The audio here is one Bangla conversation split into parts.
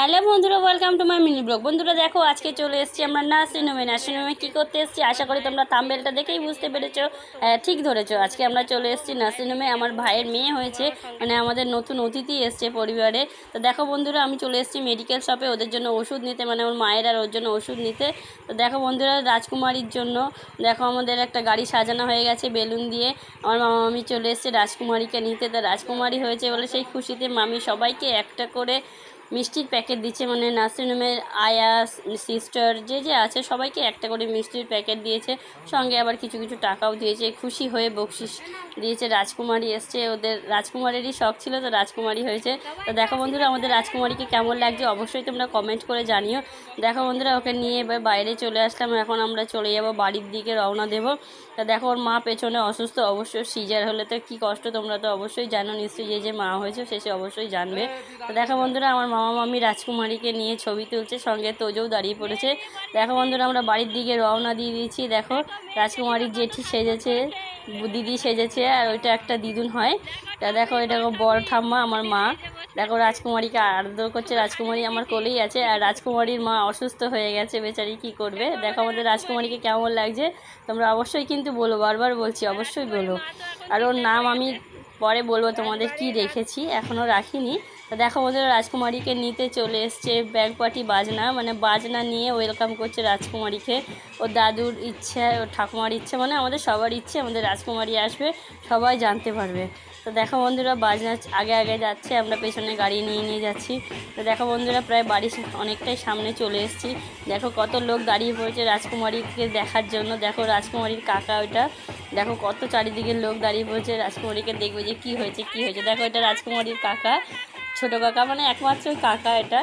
হ্যালো বন্ধুরা welcome to my mini blog বন্ধুরা দেখো আজকে চলে এসেছি আমরা নার্সিংহোমে নার্সিংহোমে কী করতে এসেছি? আশা করি তোমরা থাম্বেলটা দেখেই বুঝতে পেরেছ। হ্যাঁ, ঠিক ধরেছো। আজকে আমরা চলে এসেছি নার্সিংহোমে আমার ভাইয়ের মেয়ে হয়েছে মানে আমাদের নতুন অতিথি এসছে পরিবারে। তো দেখো বন্ধুরা আমি চলে এসেছি মেডিকেল শপে ওদের জন্য ওষুধ নিতে মানে আমার মায়ের আর ওর জন্য ওষুধ নিতে। তো দেখো বন্ধুরা রাজকুমারীর জন্য। দেখো আমাদের একটা গাড়ি সাজানো হয়ে গেছে বেলুন দিয়ে। আমার মামা মামি চলে এসেছে রাজকুমারীকে নিতে। তো রাজকুমারী হয়েছে বলে সেই খুশিতে মামি সবাইকে একটা করে মিষ্টির প্যাকেট দিচ্ছে মানে নার্সিংহোমের আয়া সিস্টার, যে যে আছে সবাইকে একটা করে মিষ্টির প্যাকেট দিয়েছে। সঙ্গে আবার কিছু কিছু টাকাও দিয়েছে। খুশি হয়ে বকশিস দিয়েছে। রাজকুমারী এসছে। ওদের রাজকুমারেরই শখ ছিল, তো রাজকুমারী হয়েছে। তো দেখো বন্ধুরা, আমাদের রাজকুমারীকে কেমন লাগছে অবশ্যই তোমরা কমেন্ট করে জানিও। দেখো বন্ধুরা, ওকে নিয়ে এবার বাইরে চলে আসলাম। এখন আমরা চলে যাব বাড়ির দিকে রওনা দেবো। তা দেখো ওর মা পেছনে অসুস্থ অবশ্যই সিজার হলে তো কী কষ্ট, তোমরা তো অবশ্যই জানো। নিশ্চয়ই যে যে মা হয়েছে সে সে অবশ্যই জানবে। তো দেখো বন্ধুরা, আমার মামা মামি রাজকুমারীকে নিয়ে ছবি তুলছে, সঙ্গে তোজও দাঁড়িয়ে পড়েছে। দেখো বন্ধুরা, আমরা বাড়ির দিকে রওনা দিয়ে দিয়েছি। দেখো, রাজকুমারীর জেঠি সেজেছে, দিদি সেজেছে, আর ওইটা একটা দিদুন হয়। তা দেখো, এটা বড় ঠাম্মা, আমার মা। দেখো, রাজকুমারীকে আদর করছে। রাজকুমারী আমার কোলেই আছে, আর রাজকুমারীর মা অসুস্থ হয়ে গেছে। বেচারি কি করবে? দেখো, আমাদের রাজকুমারীকে কেমন লাগছে? তোমরা অবশ্যই কিন্তু বলো, বারবার বলছি, অবশ্যই বলো। আর ওর নাম আমি পরে বলব তোমাদের কি রেখেছি এখনও রাখিনি। দেখো ওদের রাজকুমারীকে নিতে চলে এসছে ব্যাগ পাটি, বাজনা মানে বাজনা নিয়ে ওয়েলকাম করছে রাজকুমারীকে। ওর দাদুর ইচ্ছে ও ঠাকুমার ইচ্ছে মানে আমাদের সবার ইচ্ছে, আমাদের রাজকুমারী আসবে, সবাই জানতে পারবে। তো দেখো বন্ধুরা, বাজনা আগে আগে যাচ্ছে, আমরা পেছনে গাড়ি নিয়ে নিয়ে যাচ্ছি। তো দেখো বন্ধুরা, প্রায় বাড়ির অনেকটাই সামনে চলে এসেছি। দেখো কত লোক দাঁড়িয়ে পড়েছে রাজকুমারীকে দেখার জন্য। দেখো রাজকুমারীর কাকা ওইটা। দেখো কত চারিদিকে লোক দাঁড়িয়ে পড়েছে, রাজকুমারীকে দেখবে যে কী হয়েছে কী হয়েছে। দেখো এটা রাজকুমারীর কাকা। ছোটো কাকা মানে একমাত্র কাকা এটা।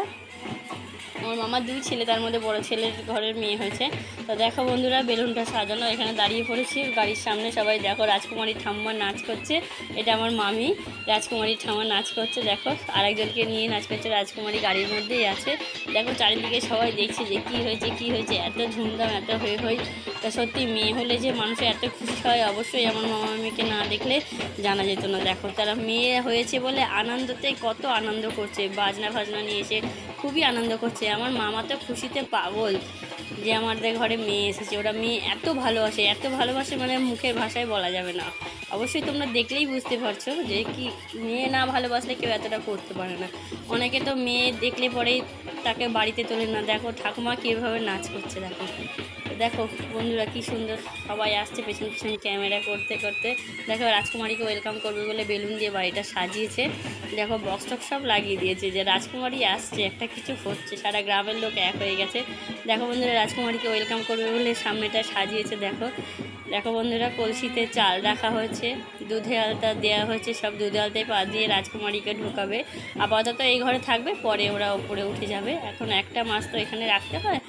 আমার মামার দুই ছেলে, তার মধ্যে বড় ছেলের ঘরের মেয়ে হয়েছে। তো দেখো বন্ধুরা, বেলুনটা সাজানো, এখানে দাঁড়িয়ে পড়েছি। গাড়ির সামনে সবাই দেখো রাজকুমারী ঠাম্মা নাচ করছে। এটা আমার মামি রাজকুমারী ঠাম্মা নাচ করছে। দেখো, আরেকজনকে নিয়ে নাচ করছে, রাজকুমারী গাড়ির মধ্যেই আছে। দেখো, চারিদিকে সবাই দেখছে যে কী হয়েছে কী হয়েছে, এত ধুমধাম, এত হয়ে হয়ে তা সত্যি মেয়ে হলে যে মানুষের এত খুশি হয়, অবশ্যই আমার মামা মামিকে না দেখলে জানা যেত না। দেখো, তারা মেয়ে হয়েছে বলে আনন্দতে কত আনন্দ করছে। বাজনা ফাজনা নিয়ে এসে খুবই আনন্দ করছে। আমার মামা তো খুশিতে পাগল যে আমাদের ঘরে মেয়ে এসেছে। ওরা মেয়ে এত ভালোবাসে এত ভালোবাসে মানে মুখের ভাষায় বলা যাবে না। অবশ্যই তোমরা দেখলেই বুঝতে পারছ যে কি মেয়ে না ভালোবাসলে কেউ এতটা করতে পারে না। অনেকে তো মেয়ে দেখলে পরেই তাকে বাড়িতে তোলে না। দেখো ঠাকুমা কীভাবে নাচ করছে দেখো। দেখো বন্ধুরা কি সুন্দর সবাই আসছে, পেছন পেছন ক্যামেরা করতে করতে। দেখো রাজকুমারীকে ওয়েলকাম করবে বলে বেলুন দিয়ে বাড়িটা সাজিয়েছে। দেখো বক্স টক্স সব লাগিয়ে দিয়েছে যে রাজকুমারী আসছে, একটা কিছু হচ্ছে, সারা গ্রামের লোক এক হয়ে গেছে। দেখো বন্ধুরা রাজকুমারীকে ওয়েলকাম করবে বলে সামনেটা সাজিয়েছে, দেখো। দেখো বন্ধুরা কলসিতে চাল রাখা হয়েছে, দুধে আলতা দেওয়া হয়েছে, সব দুধে আলতায় পা দিয়ে রাজকুমারীকে ঢোকাবে। আপাতত এই ঘরে থাকবে, পরে ওরা ওপরে উঠে যাবে। এখন একটা মাস তো এখানে রাখতে হয়।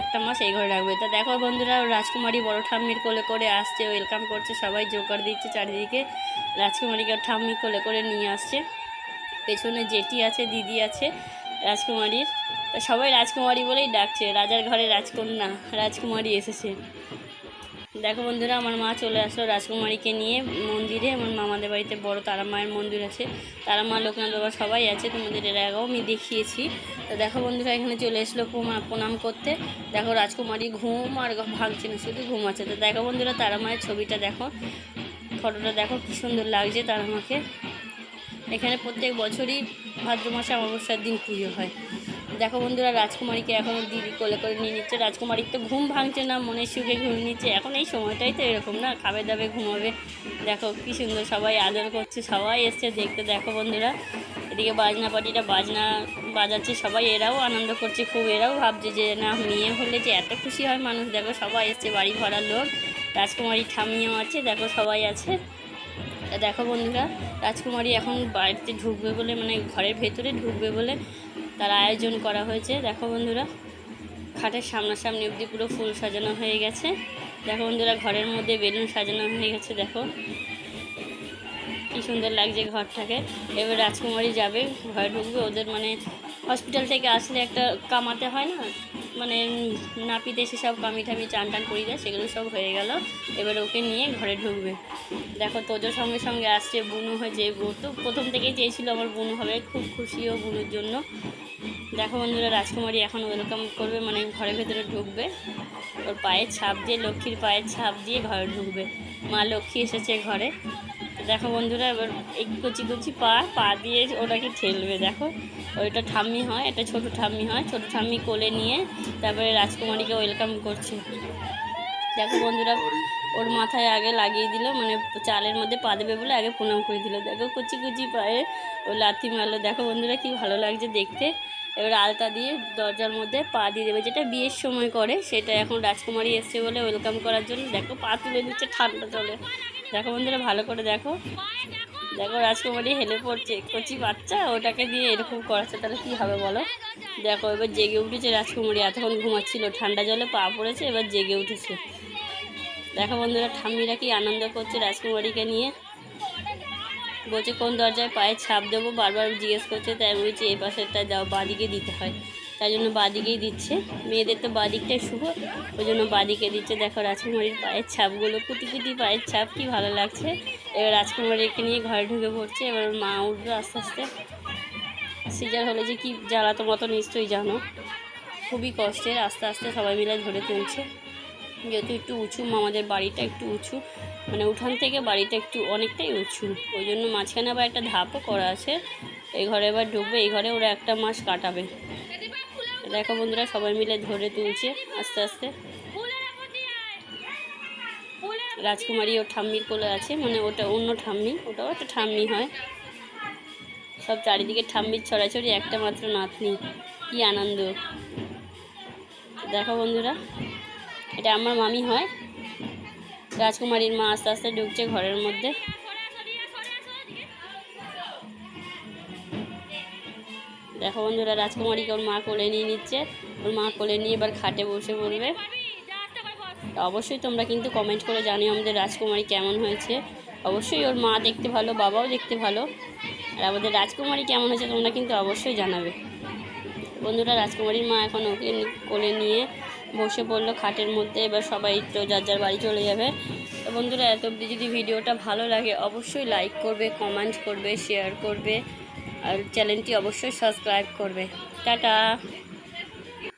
একটা মাস এই ঘরে রাখবে। তা দেখো বন্ধুরা, রাজকুমারী বড় ঠাম্মির কোলে করে আসছে ওয়েলকাম করছে সবাই জোকার দিচ্ছে চারিদিকে। রাজকুমারীকে ঠাম্মি কোলে করে নিয়ে আসছে। পেছনে জেটি আছে, দিদি আছে, রাজকুমারীর। সবাই রাজকুমারী বলেই ডাকছে, রাজার ঘরে রাজকন্যা, রাজকুমারী এসেছে। দেখো বন্ধুরা, আমার মা চলে আসলো রাজকুমারীকে নিয়ে মন্দিরে। আমার মামাদের বাড়িতে বড় তারা মায়ের মন্দির আছে। তারা মা, লোকনাথ বাবা সবাই আছে, তোমাদের এর আগেও আমি দেখিয়েছি। তো দেখো বন্ধুরা, এখানে চলে এসলো প্রণা- প্রণাম করতে। দেখো রাজকুমারী ঘুম আর ভাঙছে না, শুধু ঘুম আছে। তো দেখো বন্ধুরা, তারা মায়ের ছবিটা দেখো, ফটোটা দেখো, কী সুন্দর লাগছে তারা মাকে। এখানে প্রত্যেক বছরই ভাদ্র মাসে অমাবস্যার দিন পুজো হয়। দেখো বন্ধুরা, রাজকুমারীকে এখন দিদি কোলে করে নিয়ে নিচ্ছে। রাজকুমারীর তো ঘুম ভাঙছে না, মনের সুখে ঘুম নিচ্ছে। এখন এই সময়টাই তো এরকম না, খাবে দাবে ঘুমাবে। দেখো কী সুন্দর সবাই আদর করছে, সবাই এসছে দেখতে। দেখো বন্ধুরা, এদিকে বাজনা পাটিটা বাজনা বাজাচ্ছে সবাই। এরাও আনন্দ করছে, খুব এরাও ভাবছে যে না, মেয়ে হলে যে এত খুশি হয় মানুষ। দেখো সবাই এসছে, বাড়ি ভরার লোক। রাজকুমারী ঠামিও আছে, দেখো সবাই আছে। তা দেখো বন্ধুরা, রাজকুমারী এখন বাড়িতে ঢুকবে বলে মানে ঘরের ভেতরে ঢুকবে বলে তার আয়োজন করা হয়েছে। দেখো বন্ধুরা, খাটের সামনাসামনি অবধি পুরো ফুল সাজানো হয়ে গেছে। দেখো বন্ধুরা, ঘরের মধ্যে বেলুন সাজানো হয়ে গেছে, দেখো। কি সুন্দর লাগছে ঘরটাকে। এবার রাজকুমারী যাবে, ঘরে ঢুকবে। ওদের মানে হসপিটাল থেকে আসলে একটা কামাতে হয় না? মানে নাপিতে এসে সব কামি টামি চান টান করিয়ে দেয়, সেগুলো সব হয়ে গেল। এবার ওকে নিয়ে ঘরে ঢুকবে। দেখো তোজোর সঙ্গে সঙ্গে আসছে বুনু হয়েছে বউ। তো প্রথম থেকেই চেয়েছিল আমার বুনু হবে, খুব খুশিও বুনুর জন্য। দেখো বন্ধুরা, রাজকুমারী এখন ওয়েলকাম করবে মানে ঘরের ভেতরে ঢুকবে। ওর পায়ের ছাপ দিয়ে, লক্ষ্মীর পায়ের ছাপ দিয়ে ঘরে ঢুকবে। মা লক্ষ্মী এসেছে ঘরে। দেখো বন্ধুরা, এবার এই কচি কচি পা পা দিয়ে ওটাকে ঠেলবে, দেখো। ওইটা ঠাম্মি হয়, এটা ছোট ঠাম্মি হয়, ছোট ঠাম্মি কোলে নিয়ে তারপরে রাজকুমারীকে ওয়েলকাম করছে। দেখো বন্ধুরা, ওর মাথায় আগে লাগিয়ে দিল মানে চালের মধ্যে পা দেবে বলে আগে প্রণাম করে দিল। দেখো কুচি কুচি পায়ে ও লাথি মারলো। দেখো বন্ধুরা কি ভালো লাগছে দেখতে। এবার আলতা দিয়ে দরজার মধ্যে পা দিয়ে দেবে, যেটা বিয়ের সময় করে, সেটা এখন রাজকুমারী এসছে বলে ওয়েলকাম করার জন্য। দেখো পা তুলে দিচ্ছে ঠান্ডা চলে দেখো বন্ধুরা, ভালো করে দেখো। দেখো রাজকুমারী হেলে পড়ছে, কচি বাচ্চা, ওটাকে দিয়ে এরকম করাচ্ছে, তাহলে কী হবে বলো? দেখো, এবার জেগে উঠেছে রাজকুমারী, এতক্ষণ ঘুমাচ্ছিল, ঠান্ডা জলে পা পড়েছে, এবার জেগে উঠেছে। দেখো বন্ধুরা, ঠাম্মিরা কি আনন্দ করছে রাজকুমারীকে নিয়ে। বলছে, কোন দরজায় পায়ে ছাপ দেবো? বারবার জিজ্ঞেস করছে, তাই বলছি, এই পাশেরটা যাও বাদিকে দিতে হয়। তাই জন্য বাদিকেই দিচ্ছে। মেয়েদের তো বাদিকটাই শুভ, ওই জন্য বাদিকে দিচ্ছে। দেখো রাজকুমারীর পায়ের ছাপগুলো, কুটি কুটি পায়ের ছাপ, কি ভালো লাগছে। এবার রাজকুমারীকে নিয়ে ঘরে ঢুকে পড়ছে। এবার মা উঠবে আস্তে আস্তে। সিজার হলে যে কি জ্বালাতো মতো নিশ্চয়ই জানো। খুবই কষ্টের, আস্তে আস্তে সবাই মিলে ধরে তুলছে। যেহেতু একটু উঁচু, আমাদের বাড়িটা একটু উঁচু। মানে উঠান থেকে বাড়িটা একটু অনেকটাই উঁচু। ওই জন্য মাঝখানে আবার একটা ধাপও করা আছে। এই ঘরে এবার ঢুকবে, এই ঘরে ওরা একটা মাস কাটাবে। দেখো বন্ধুরা, সবাই মিলে ধরে তুলছে আস্তে আস্তে। রাজকুমারী ও ঠাম্মির কোলে আছে মানে ওটা অন্য ঠাম্মি, ওটাও একটা ঠাম্মি হয়। সব চারিদিকে ঠাম্মির ছড়াছড়ি, একটা মাত্র নাতনি। কি আনন্দ। দেখো বন্ধুরা, এটা আমার মামি হয়। রাজকুমারীর মা আস্তে আস্তে ঢুকছে ঘরের মধ্যে। দেখো বন্ধুরা রাজকুমারীকে ওর মা কোলে নিয়ে নিচ্ছে। ওর মা কোলে নিয়ে এবার খাটে বসে পড়বে। অবশ্যই তোমরা কিন্তু কমেন্ট করে জানিও আমাদের রাজকুমারী কেমন হয়েছে। অবশ্যই ওর মা দেখতে ভালো, বাবাও দেখতে ভালো। আর আমাদের রাজকুমারী কেমন হয়েছে তোমরা কিন্তু অবশ্যই জানাবে। বন্ধুরা, রাজকুমারীর মা এখন ওকে কোলে নিয়ে বসে পড়ল খাটের মধ্যে। এবার সবাই তো যার যার বাড়ি চলে যাবে। তো বন্ধুরা, এত অবধি যদি ভিডিওটা ভালো লাগে, অবশ্যই লাইক করবে কমেন্ট করবে শেয়ার করবে। আর চ্যানেলটি অবশ্যই সাবস্ক্রাইব করবে। টাটা।